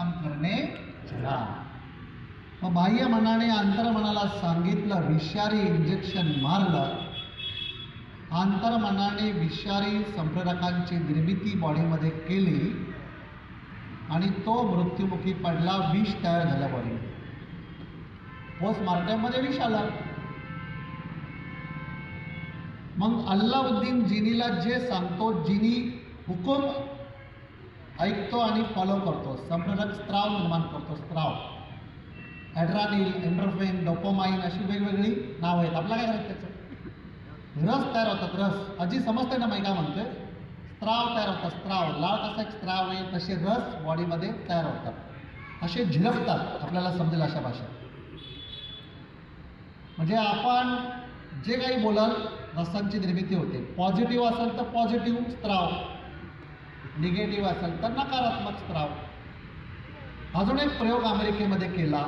काम करणे चला मग बाह्य मनाने अंतर्मनाला सांगितलं विषारी इंजेक्शन मारलं अंतर्मनाने विषारी संप्रेरकांची निर्मिती बॉडीमध्ये केली आणि तो मृत्युमुखी पडला विष तयार झालं बॉडीमध्ये पोस्टमार्टममध्ये विष आलं. मग अल्लाउद्दीन जिनीला जे सांगतो जिनी हुकूम ऐकतो आणि फॉलो करतो. संप्रेरक स्त्राव निर्माण करतो स्त्राव. ॲड्रानिल एन्ड्रोफेन डोपोमाइन अशी वेगवेगळी नावं आहेत. आपल्याला काय करायचं त्याचं? रस तयार होतात रस. अजी समजते ना मी काय म्हणते स्त्राव तयार होतात स्त्राव. लाळ कसा एक स्त्राव आहे तसे रस बॉडीमध्ये तयार होतात. असे झिरपतात आपल्याला समजेल अशा भाषेत. म्हणजे आपण जे काही बोलाल रसांची निर्मिती होते. पॉझिटिव्ह असेल तर पॉझिटिव्ह स्त्राव. निगेटिव्ह असेल तर नकारात्मक स्त्राव. अजून एक प्रयोग अमेरिकेमध्ये केला.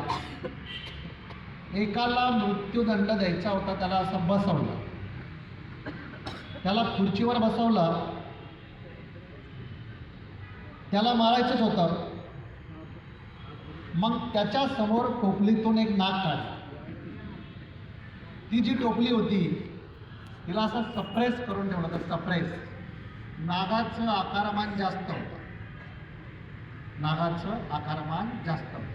एकाला मृत्यूदंड द्यायचा होता त्याला असं बसवलं. त्याला खुर्चीवर बसवलं. त्याला मारायचंच होतं. मग त्याच्यासमोर टोपलीतून एक नाक काढ ती जी टोपली होती तिला असं सप्रेस करून ठेवलं होतं सप्रेस नागाचं आकारमान जास्त होतं. नागाचं आकारमान जास्त होतं.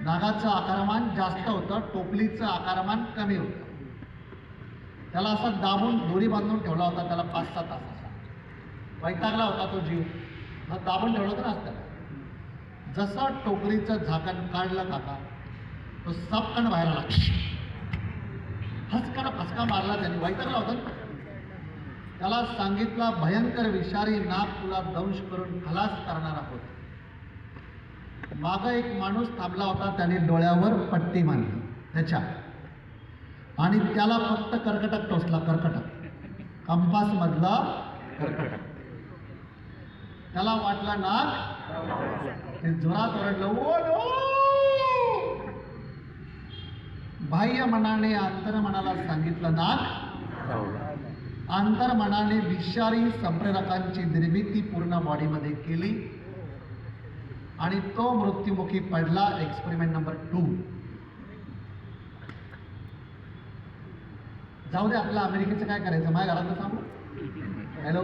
नागाचं आकारमान जास्त होतं टोपलीचं आकारमान कमी होतं. त्याला असं दाबून दोरी बांधून ठेवला होता त्याला पाच सहा तासाचा. वैतागला होता तो जीव. मग दाबून ठेवलं होतं ना त्याला जसं टोपलीचं झाकण काढलं काका तो सापकण व्हायला लागतो हसकाना फसका मारला त्यांनी. वैतरला होता त्याला सांगितला भयंकर विषारी नाग तुला दंश करून खलास करणार आहोत. माग एक माणूस थांबला होता त्याने डोळ्यावर पट्टी मारली. त्याच्या. आणि त्याला फक्त कर्कटक टोचला कर्कटक. कंपास मधला कर्कटक. त्याला वाटला नाग ते जोरात ओरडलं ओ नो बाह्य मनाने अंतर्मनाला सांगितलं नाग अंतर्मनाने विषारी संप्रेरकांची निर्मिती पूर्ण बॉडीमध्ये केली. आणि तो मृत्युमुखी पडला एक्सपेरिमेंट नंबर टू जाऊ दे आपल्या अमेरिकेचं काय करायचं? माझ्या घरात सांगू? हॅलो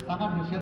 सांगा विषय